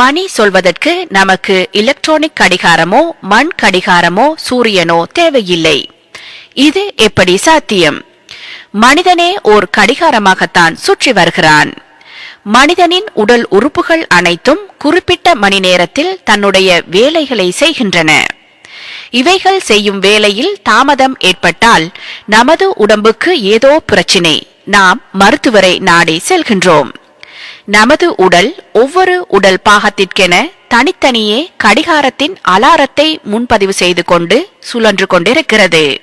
மணி சொல்வதற்கு நமக்கு எலக்ட்ரானிக் கடிகாரமோ மண் கடிகாரமோ சூரியனோ தேவையில்லை. இது எப்படி சாத்தியம்? மனிதனே ஓர் கடிகாரமாகத்தான் சுற்றி வருகிறான். மனிதனின் உடல் உறுப்புகள் அனைத்தும் குறிப்பிட்ட மணி நேரத்தில் தன்னுடைய வேலைகளை செய்கின்றன. இவைகள் செய்யும் வேலையில் தாமதம் ஏற்பட்டால் நமது உடம்புக்கு ஏதோ பிரச்சினை. நாம் மருத்துவரை நாடி செல்கின்றோம். நமது உடல் ஒவ்வொரு உடல் பாகத்திற்கென தனித்தனியே கடிகாரத்தின் அலாரத்தை முன்பதிவு செய்து கொண்டு சுழன்று கொண்டிருக்கிறது.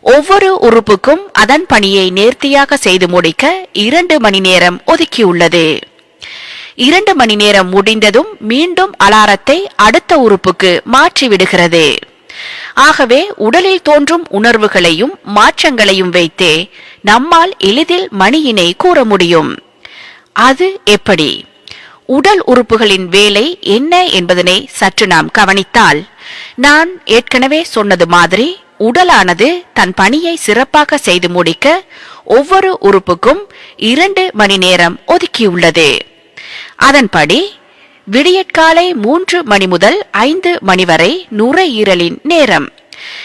ஒவ்வொரு உறுப்புக்கும் அதன் பணியை நேர்த்தியாக செய்து முடிக்க இரண்டு மணி நேரம் ஒதுக்கியுள்ளது. இரண்டு மணி நேரம் முடிந்ததும் மீண்டும் அலாரத்தை அடுத்த உறுப்புக்கு மாற்றிவிடுகிறது. ஆகவே உடலில் தோன்றும் உணர்வுகளையும் மாற்றங்களையும் வைத்தே நம்மால் எளிதில் மணியினை கூற முடியும். அது எப்படி? உடல் உறுப்புகளின் வேலை என்ன என்பதனை சற்று நாம் கவனித்தால் நான் ஏற்கனவே சொன்னது மாதிரி உடலானது தன் பணியை சிறப்பாக செய்து முடிக்க ஒவ்வொரு உறுப்புக்கும் இரண்டு மணி நேரம் ஒதுக்கியுள்ளது. அதன்படி விடியற்காலை மூன்று மணி முதல் ஐந்து மணி வரை நுரையீரலின் நேரம்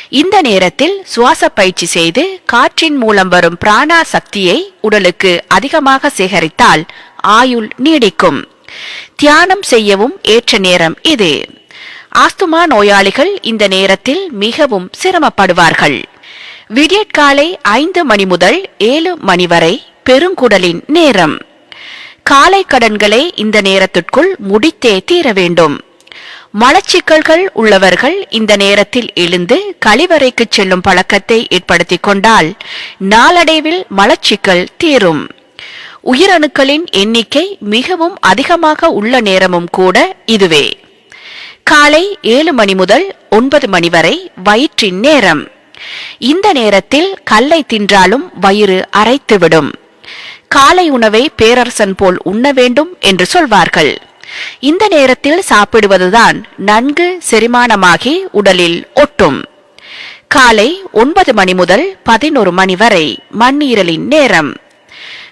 இந்த நேரத்தில் சுவாச பயிற்சி செய்து காற்றின் மூலம் வரும் பிராணா சக்தியை உடலுக்கு அதிகமாக சேகரித்தால் ஆயுள் நீடிக்கும். தியானம் செய்யவும் ஏற்ற நேரம் இது. ஆஸ்துமா நோயாளிகள் இந்த நேரத்தில் மிகவும் சிரமப்படுவார்கள். விடியற்காலை ஐந்து மணி முதல் ஏழு மணி வரை பெருங்குடலின் நேரம். காலை கடன்களை இந்த நேரத்திற்குள் முடித்தே தீர வேண்டும். மலச்சிக்கல்கள் உள்ளவர்கள் இந்த நேரத்தில் எழுந்து கழிவறைக்கு செல்லும் பழக்கத்தை ஏற்படுத்திக் கொண்டால் நாளடைவில் மலச்சிக்கல் தீரும். உயிரணுக்களின் எண்ணிக்கை மிகவும் அதிகமாக உள்ள நேரமும் கூட இதுவே. காலை ஏழு மணி முதல் ஒன்பது மணி வரை வயிற்றின் நேரம். இந்த நேரத்தில் கல்லை தின்றாலும் வயிறு அரைத்துவிடும். காலை உணவை பேரரசன் போல் உண்ண வேண்டும் என்று சொல்வார்கள். இந்த நேரத்தில் சாப்பிடுவதுதான் நன்கு செரிமானமாகி உடலில் ஒட்டும். காலை ஒன்பது மணி முதல் பதினோரு மணி வரை மண்ணீரலின் நேரம்.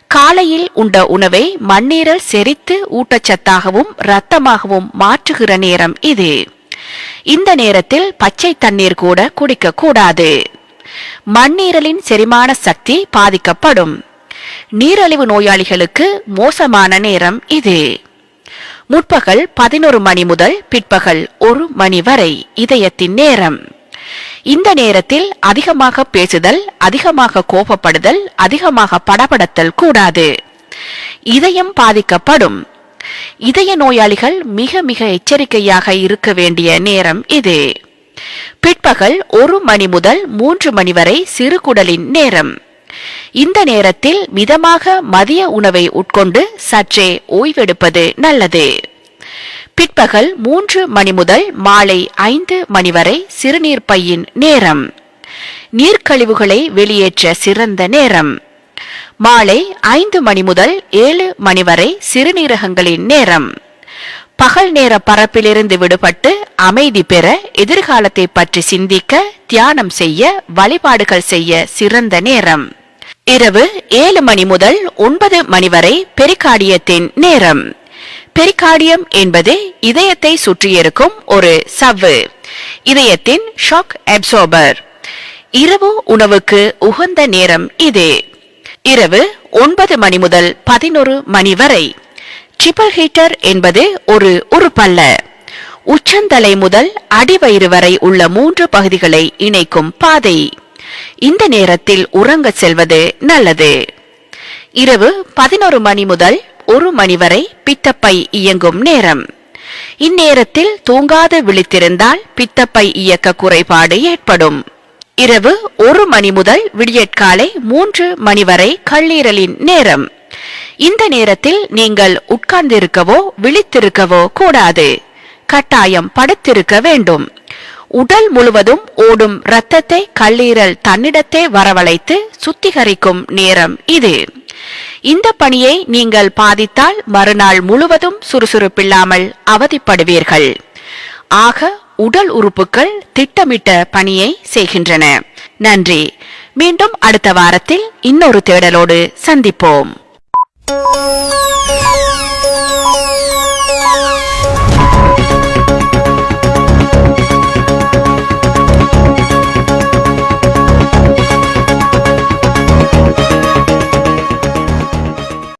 காலையில் உண்ட உணவை மண்ணீரல் செரித்து ஊட்டச்சத்தாகவும் இரத்தமாகவும் மாற்றுகிற நேரம் இது. இந்த நேரத்தில் பச்சை தண்ணீர் கூட குடிக்க கூடாது மண்ணீரலின் செரிமான சக்தி பாதிக்கப்படும். நீரழிவு நோயாளிகளுக்கு மோசமான நேரம் இது. முற்பகல் பதினொரு மணி முதல் பிற்பகல் ஒரு மணி வரை இதயத்தின் நேரம். இந்த நேரத்தில் அதிகமாக பேசுதல் அதிகமாக கோபப்படுதல் அதிகமாக படபடத்தல் கூடாது. இதயம் பாதிக்கப்படும். இதய நோயாளிகள் மிக மிக எச்சரிக்கையாக இருக்க வேண்டிய நேரம் இது. பிற்பகல் ஒரு மணி முதல் மூன்று மணி வரை சிறுகுடலின் நேரம். இந்த நேரத்தில் மிதமாக மதிய உணவை உட்கொண்டு சற்றே ஓய்வெடுப்பது நல்லது. பிற்பகல் மூன்று மணி முதல் மாலை ஐந்து மணி வரை சிறுநீர் பையின் நேரம். நீர்க்கழிவுகளை வெளியேற்ற சிறந்த நேரம். மாலை ஐந்து மணி முதல் ஏழு மணி வரை சிறுநீரகங்களின் நேரம். பகல் நேர பரப்பிலிருந்து விடுபட்டு அமைதி பெற எதிர்காலத்தை பற்றி சிந்திக்க தியானம் செய்ய வழிபாடுகள் செய்ய சிறந்த நேரம். இரவு ஏழு மணி முதல் ஒன்பது மணி வரை பெரிகார்டியத்தின் நேரம். பெரிகார்டியம் என்பது இதயத்தை சுற்றியிருக்கும் ஒரு சவ்வு. இதயத்தின் ஷாக் அப்சோர்பர் இரவு உணவுக்கு உகந்த நேரம் இது. இரவு ஒன்பது மணி முதல் பதினொரு மணி வரை. ட்ரிபிள் ஹீட்டர் என்பது ஒரு உறுப்பல்ல. உச்சந்தலை முதல் அடிவயிறு வரை உள்ள மூன்று பகுதிகளை இணைக்கும் பாதை. இந்த நேரத்தில் உறங்கச் செல்வது நல்லது. இரவு பதினொரு மணி முதல் ஒரு மணி வரை பித்தப்பை இயங்கும் நேரம். இந்நேரத்தில் தூங்காது விழித்திருந்தால் பித்தப்பை இயக்க குறைபாடு ஏற்படும். இரவு ஒரு மணி முதல் விடியற்காலை மூன்று மணி வரை கல்லீரலின் நேரம். இந்த நேரத்தில் நீங்கள் உட்கார்ந்திருக்கவோ விழித்திருக்கவோ கூடாது. கட்டாயம் படுத்திருக்க வேண்டும். உடல் முழுவதும் ஓடும் இரத்தத்தை கல்லீரல் தன்னிடத்தே வரவழைத்து சுத்திகரிக்கும் நேரம் இது. இந்த பணியை நீங்கள் பாதித்தால் மறுநாள் முழுவதும் சுறுசுறுப்பில்லாமல் அவதிப்படுவீர்கள். ஆக உடல் உறுப்புகள் திட்டமிட்ட பணியை செய்கின்றன. நன்றி. மீண்டும் அடுத்த வாரத்தில் இன்னொரு தேடலோடு சந்திப்போம்.